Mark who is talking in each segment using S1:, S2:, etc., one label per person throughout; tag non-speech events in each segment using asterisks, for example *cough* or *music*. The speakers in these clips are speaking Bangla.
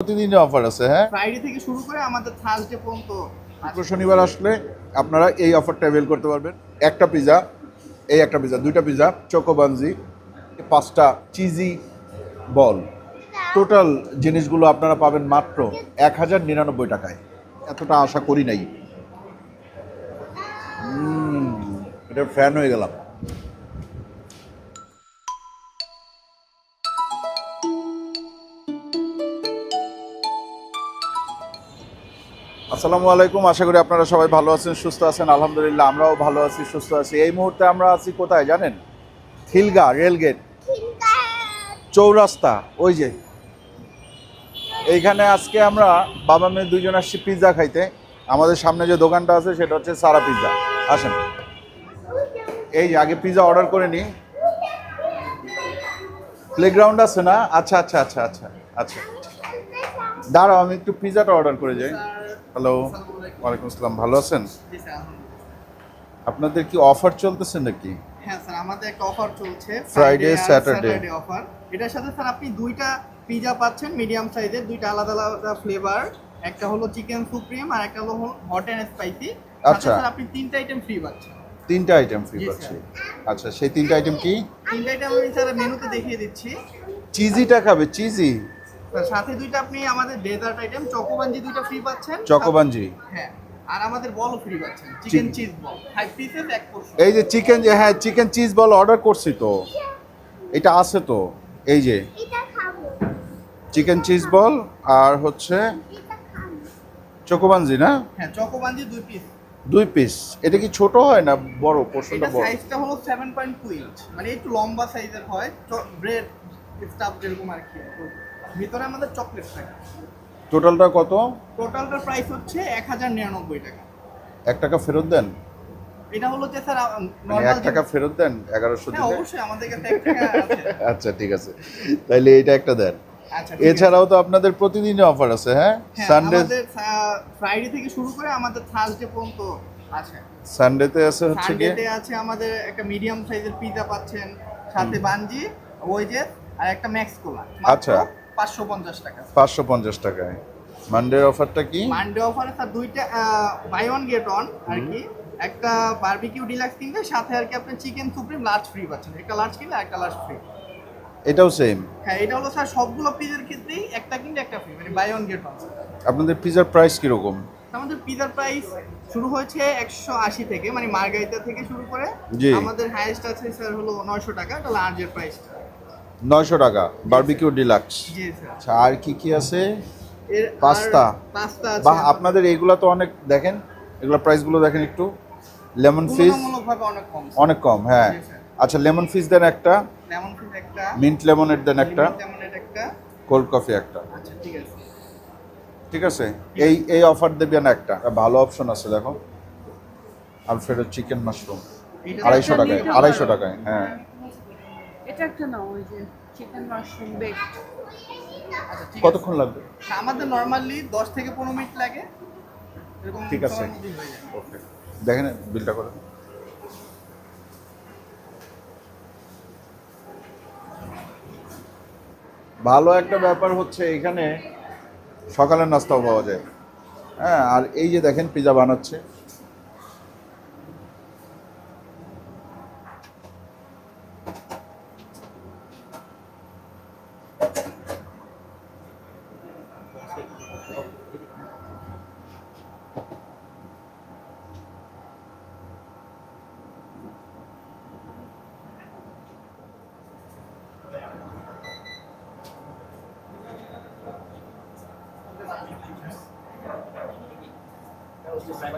S1: প্রতিদিনই অফার আছে হ্যাঁ?
S2: ফ্রাইডে থেকে শুরু করে আমাদের থার্সডে পর্যন্ত
S1: শুক্র শনিবার আসলে আপনারা এই অফারটা অ্যাভেল করতে পারবেন। একটা পিজা এই একটা পিজা দুইটা পিজা চোকোবানজি পাঁচটা চিজি বল টোটাল জিনিসগুলো আপনারা পাবেন মাত্র এক হাজার নিরানব্বই টাকায়। এতটা আশা করি নাই। এটা ফ্যান হয়ে গেলাম। আসসালামু আলাইকুম। আশা করি আপনারা সবাই ভালো আছেন সুস্থ আছেন। আলহামদুলিল্লাহ আমরাও ভালো আছি সুস্থ আছি। এই মুহূর্তে আমরা আছি কোথায় জানেন? Khilgaon rail gate. চৌরাস্তা ওই যে। এইখানে আজকে আমরা বাবা মেয়ে দুইজন আসছি পিৎজা খাইতে। আমাদের সামনে যে দোকানটা আছে সেটা হচ্ছে সারা পিৎজা। আসেন। এই যে আগে পিৎজা অর্ডার করে নিই। প্লেগ্রাউন্ড আছে না? আচ্ছা আচ্ছা আচ্ছা আচ্ছা আচ্ছা। দাঁড়াও আমি একটু পিৎজাটা অর্ডার করে যাই। হ্যালো ওয়ালাইকুম আসসালাম। ভালো আছেন?
S2: জি স্যার আলহামদুলিল্লাহ।
S1: আপনাদের কি অফার চলতেছে নাকি?
S2: হ্যাঁ স্যার আমাদের একটা অফার চলছে।
S1: Friday Saturday।
S2: অফার এটার সাথে স্যার আপনি দুইটা পিজা পাচ্ছেন মিডিয়াম সাইজের দুইটা আলাদা আলাদা ফ্লেভার একটা হলো চিকেন সুপ্রিম আর একটা হলো হট অ্যান্ড স্পাইসি
S1: আচ্ছা।
S2: স্যার আপনি তিনটা আইটেম ফ্রি পাচ্ছেন।
S1: তিনটা আইটেম ফ্রি পাচ্ছি। আচ্ছা সেই তিনটা আইটেম কি?
S2: তিনটা আইটেম আমি স্যার মেনুতে দেখিয়ে দিচ্ছি।
S1: চিজিটা খাবে চিজি
S2: সাথে দুইটা আপনি আমাদের ডেজার্ট আইটেম চকোবাঞ্জি দুইটা ফ্রি পাচ্ছেন।
S1: চকোবাঞ্জি
S2: হ্যাঁ আর আমাদের বলও ফ্রি পাচ্ছেন chicken cheese ball five pieces এক পোর্শন
S1: এই যে চিকেন যে হ্যাঁ চিকেন চিজ বল অর্ডার করছি তো। এটা আছে তো এই যে। চিকেন চিজ বল আর হচ্ছে
S3: এটা
S1: চকোবাঞ্জি না?
S2: হ্যাঁ চকোবাঞ্জি দুই পিস
S1: দুই পিস এটা কি ছোট হয় না বড় পোর্শনটা বড়?
S2: সাইজটা হলো সেভেন পয়েন্ট টু ইঞ্চ মানে একটু লম্বা সাইজের হয়। ব্রেড স্টাফ যেরকম আর কি। ভিতরে আমাদের চকলেট থাকে।
S1: টোটালটা কত?
S2: টোটালটার প্রাইস হচ্ছে এক হাজার নিরানব্বই টাকা।
S1: এক টাকা ফেরত দেন?
S2: এটা হলো যে স্যার
S1: মানে এক টাকা ফেরত দেন? এগারোশো
S2: হ্যাঁ
S1: দিলে?
S2: অবশ্যই আমাদের কাছে এক টাকা আছে। *laughs*
S1: আচ্ছা ঠিক আছে। তাইলে এটা একটা দেন।
S2: আচ্ছা
S1: এছাড়াও তো আপনাদের প্রতিদিনই অফার আছে হ্যাঁ?
S2: হ্যাঁ,
S1: সানডে
S2: আমাদের ফ্রাইডে থেকে শুরু করে আমাদের থার্সডে পর্যন্ত আছে।
S1: সানডেতে আছে হচ্ছে কি?
S2: সানডেতে আছে আমাদের একটা মিডিয়াম সাইজের পিজা পাচ্ছেন সাথে বানজি ওই যে আর একটা ম্যাক্স কোলা
S1: আচ্ছা।
S2: পাঁচশো পঞ্চাশ টাকা।
S1: পাঁচশো পঞ্চাশ টাকায়। মানডের অফারটা কি?
S2: মানডে অফারে স্যার দুইটা বাই ওয়ান গেট অন আর কি। একটা বারবিকিউ ডিলাক্স কিনলে সাথে আর কি আপনি চিকেন সুপ্রিম লার্জ ফ্রি পাচ্ছেন। একটা লার্জ কিনলে একটা লার্জ ফ্রি
S1: এটাও সেম
S2: হ্যাঁ এটা হলো স্যার সবগুলো পিজার ক্ষেত্রেই একটা কিনলে একটা ফ্রি মানে বাই ওয়ান গেট অন
S1: আপনাদের পিজার প্রাইস কীরকম?
S2: আমাদের পিজার প্রাইস শুরু হয়েছে একশো আশি থেকে মানে মার্গারিতা থেকে শুরু করে আমাদের হাইয়েস্ট আছে স্যার হলো নয়শো টাকা এটা লার্জের প্রাইস
S1: নয়শো টাকা বারবিকিউ ডিলাক্স আচ্ছা আর কি কি আছে? পাস্তা। বা আপনাদের এইগুলা তো অনেক দেখেন এগুলা প্রাইসগুলো দেখেন একটু। লেমন ফিস
S2: অনেক কম
S1: হ্যাঁ। আচ্ছা লেমন ফিস দেন একটা। মিন্ট লেমনের দেন একটা। কোল্ড কফি একটা।
S2: আচ্ছা ঠিক আছে।
S1: এই এই অফার দেবেন একটা। ভালো অপশন আছে দেখো। আলফ্রেডো চিকেন মাশরুম আড়াইশো টাকায় আড়াইশো টাকায় হ্যাঁ।
S4: এটা একটা নাও ওই যে চিকেন মাশরুম বেকড
S2: আচ্ছা ঠিক আছে।
S1: কতক্ষণ লাগবে?
S2: আমাদের নরমালি দশ থেকে পনেরো মিনিট লাগে। এরকম
S1: ঠিক আছে। ওকে দেখেন বিলটা করে ভালো একটা ব্যাপার হচ্ছে এখানে সকালের নাস্তাও পাওয়া যায়। হ্যাঁ আর এই যে দেখেন পিজা বানাচ্ছে।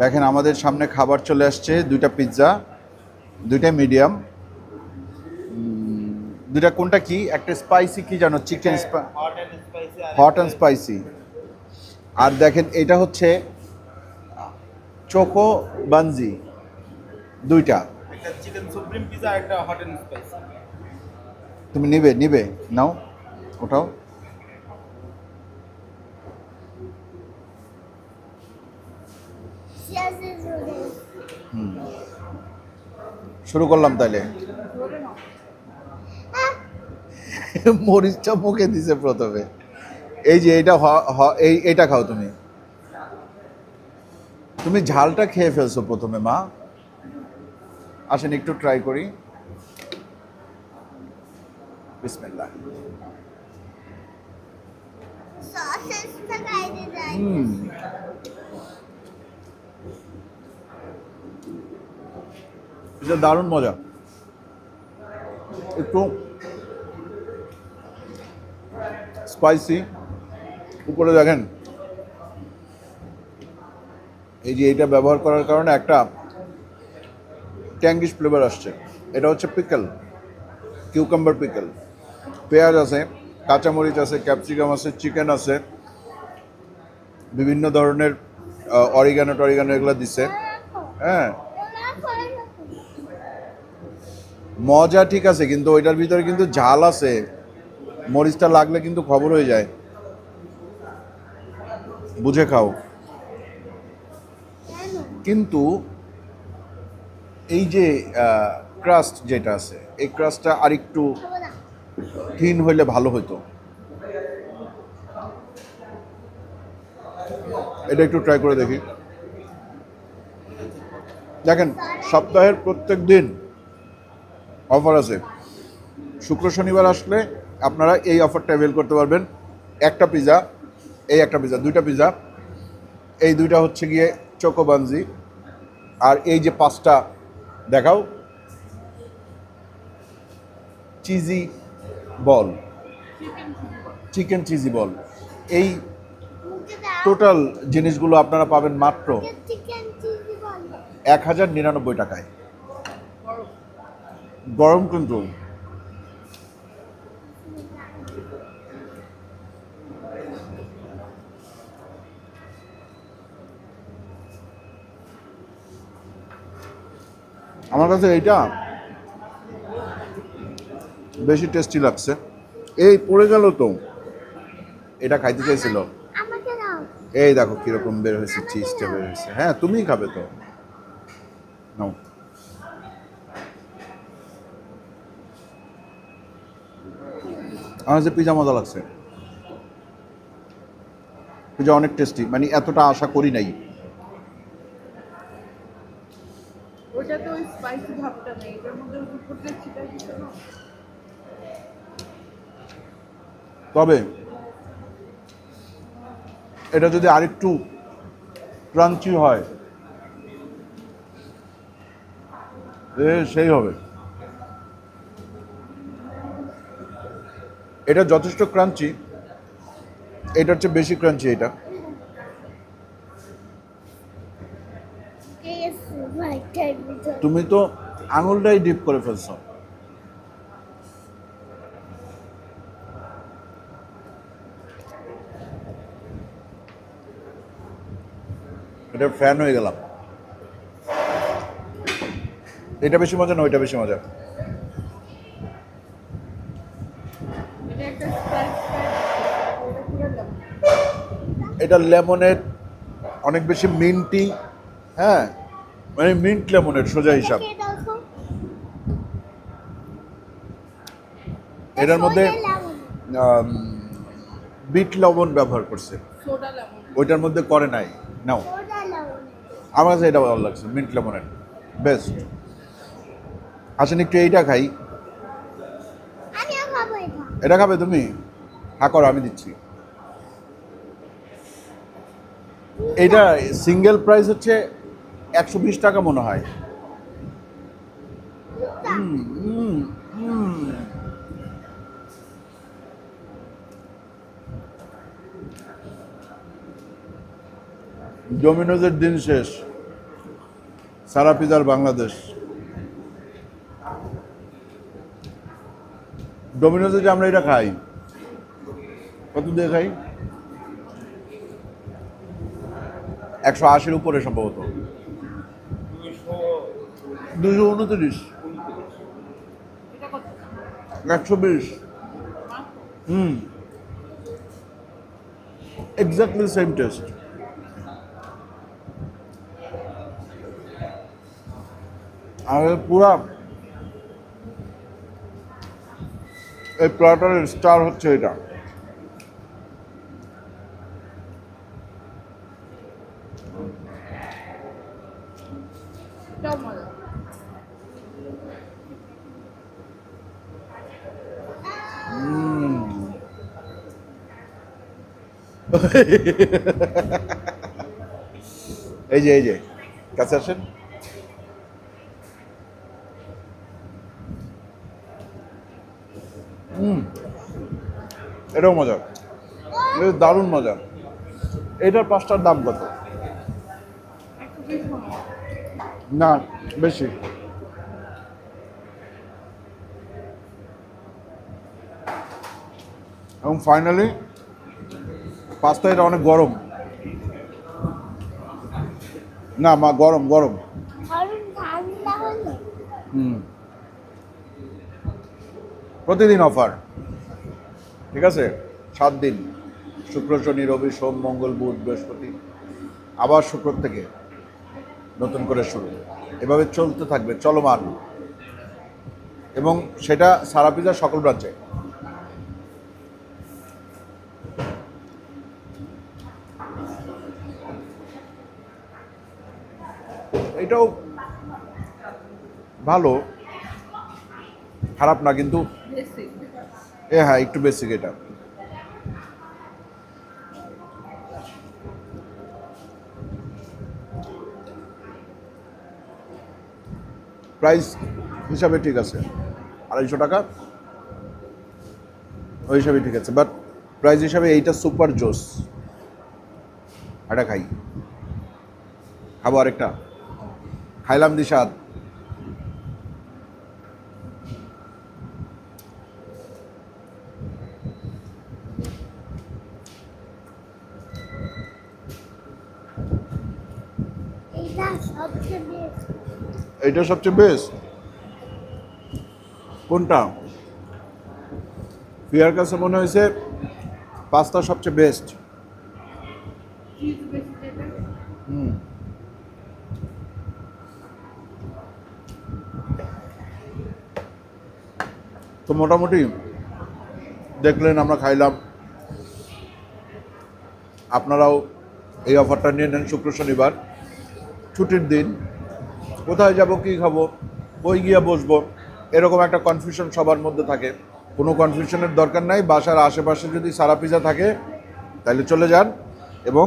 S1: দেখেন আমাদের সামনে খাবার চলে আসছে দুইটা পিৎজা দুইটা মিডিয়াম দুইটা কোনটা কি? একটা স্পাইসি কি জানো? চিকেন
S3: হট অ্যান্ড স্পাইসি আর
S1: হট অ্যান্ড স্পাইসি আর দেখেন এটা হচ্ছে চোকো বানজি দুইটা।
S3: একটা চিকেন সুপ্রিম পিজা, একটা হট অ্যান্ড স্পাইসি
S1: তুমি নিবে নিবে, নাও, ওঠাও। শুরু করলাম তাইলে। মরিচটা মুখে দিছে প্রথমে। এই যে এটা এই, এটা খাও তুমি। তুমি ঝালটা খেয়ে ফেলছো প্রথমে, মা। আসেন, একটু ট্রাই করি। বিসমিল্লাহ। হুম। এটা দারুণ মজা। একটু স্পাইসি উপরে দেখেন। এই যে এটা ব্যবহার করার কারণে একটা ট্যাঙ্গিশ ফ্লেভার আসছে। এটা হচ্ছে পিকল কিউকাম্বার পিকল পেঁয়াজ আছে, কাঁচামরিচ আছে ক্যাপসিকাম আছে চিকেন আছে। বিভিন্ন ধরনের অরিগানো টরিগানো এগুলো দিছে। হ্যাঁ। মজা ঠিক আছে, কিন্তু ওইটার ভিতরে কিন্তু ঝাল আছে। মরিচটা লাগলে কিন্তু খবর হয়ে যায়। বুঝে খাও। কিন্তু এই যে ক্রাস্ট যেটা আছে, এই ক্রাস্টটা আরেকটু থিন হইলে ভালো হতো এটা একটু ট্রাই করে দেখি। দেখেন, সপ্তাহের প্রত্যেক দিন অফার আছে। শুক্র শনিবার আসলে আপনারা এই অফারটা অ্যাভেল করতে পারবেন। একটা পিজা এই একটা পিজা দুইটা পিজা এই দুইটা হচ্ছে গিয়ে চোকোবানজি আর এই যে পাঁচটা দেখাও। Cheesy ball. Chicken cheesy ball. এই টোটাল জিনিসগুলো আপনারা পাবেন মাত্র এক হাজার নিরানব্বই টাকায়। গরম কিন্তু। আমার কাছে এইটা বেশি টেস্টি লাগছে। এই পড়ে গেল তো। এটা খাইতে চাইছিল। এই দেখো কীরকম বের হয়েছে চিজটা বের হয়েছে। হ্যাঁ তুমিই খাবে তো। নাও। আমার যে পিজা মজা লাগছে। পিজা অনেক টেস্টি মানে এতটা আশা করি নাই।
S4: ওটা তো ওই স্পাইসি ভাবটা নেই, এটার মধ্যে দিতে
S1: তবে এটা যদি আরেকটু ক্রাঞ্চি হয় সেই হবে। এটা যথেষ্ট ক্রাঞ্চি এটা হচ্ছে বেশি ক্রাঞ্চি এটা। তুমি তো আঙুলটাই ডিপ করে ফেলছো। এটা ফ্যান হয়ে গেলাম। এটা বেশি মজা না, ওইটা বেশি মজা।
S4: এটা
S1: লেমনের অনেক বেশি মিন্টি হ্যাঁ? মানে মিন্ট লেমনের সোজা হিসাব। এটার মধ্যে। বিট লবণ ব্যবহার করছে। ওইটার মধ্যে করে নাই। নাও। আমার কাছে এটা ভালো লাগছে মিন্ট লেমনের বেস্ট। আসেন একটু এইটা খাই।
S5: এটা।
S1: এটা খাবে তুমি? হ্যাঁ করো আমি দিচ্ছি। এটা সিঙ্গেল প্রাইস হচ্ছে একশো বিশ টাকা মনে হয়। ডোমিনোজের দিন শেষ। সারা পিজার বাংলাদেশ। ডোমিনোজে যে আমরা এটা খাই। কত দিয়ে খাই? একশো আশির উপরে সম্ভবত। দুশো উনত্রিশ। একশো বিশ। হুম। এক্স্যাক্টলি সেম টেস্ট আর পুরা এই প্লাটারের স্টার হচ্ছে এটা। এই যে এই যে, কাছে আসেন। হুম, এটাও মজা দারুণ মজা এটার পাঁচটার দাম কত। না, বেশি। এবং ফাইনালি পাস্তা এটা অনেক গরম। না মা, গরম গরম। প্রতিদিন অফার। ঠিক আছে? সাত দিন। শুক্র, শনি, রবি, সোম, মঙ্গল, বুধ, বৃহস্পতি। আবার শুক্র থেকে নতুন করে শুরু। এভাবে চলতে থাকবে, চলমান। এবং সেটা সারা পিজার সকল ব্রাঞ্চে এটাও ভালো। খারাপ না কিন্তু এ হ্যাঁ একটু বেসিক এটা। প্রাইস হিসাবে ঠিক আছে। আড়াইশো টাকা। ওই হিসাবে ঠিক আছে বাট প্রাইস হিসাবে এইটা সুপার জোস। এটা খাই। খাব আরেকটা। খাইলাম দিশাদ
S5: এটা সবচেয়ে বেস্ট
S1: এইটা সবচেয়ে বেস্ট কোনটা? ফিয়ার কাছে মনে হয়েছে পাস্তা সবচেয়ে বেস্ট
S4: চিজ বেশি যেটা
S1: হুম তো মোটামুটি দেখলেন, আমরা খাইলাম। আপনারাও এই অফারটা নিয়ে নেন শুক্র শনিবার। ছুটির দিন। কোথায় যাব, কি খাব কই গিয়ে বসবো, এরকম একটা কনফিউশন সবার মধ্যে থাকে। কোনো কনফিউশনের দরকার নাই, বাসার আশেপাশে যদি সারা পিজা থাকে, তাহলে চলে যান এবং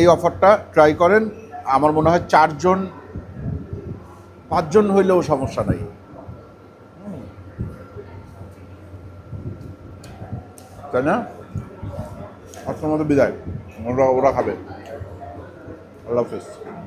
S1: এই অফারটা ট্রাই করেন। আমার মনে হয় চারজন, পাঁচজন হইলেও সমস্যা নাই। তাই না? আজকের মতো বিদায়। ওরা ওরা খাবে। আল্লাহ হাফেজ।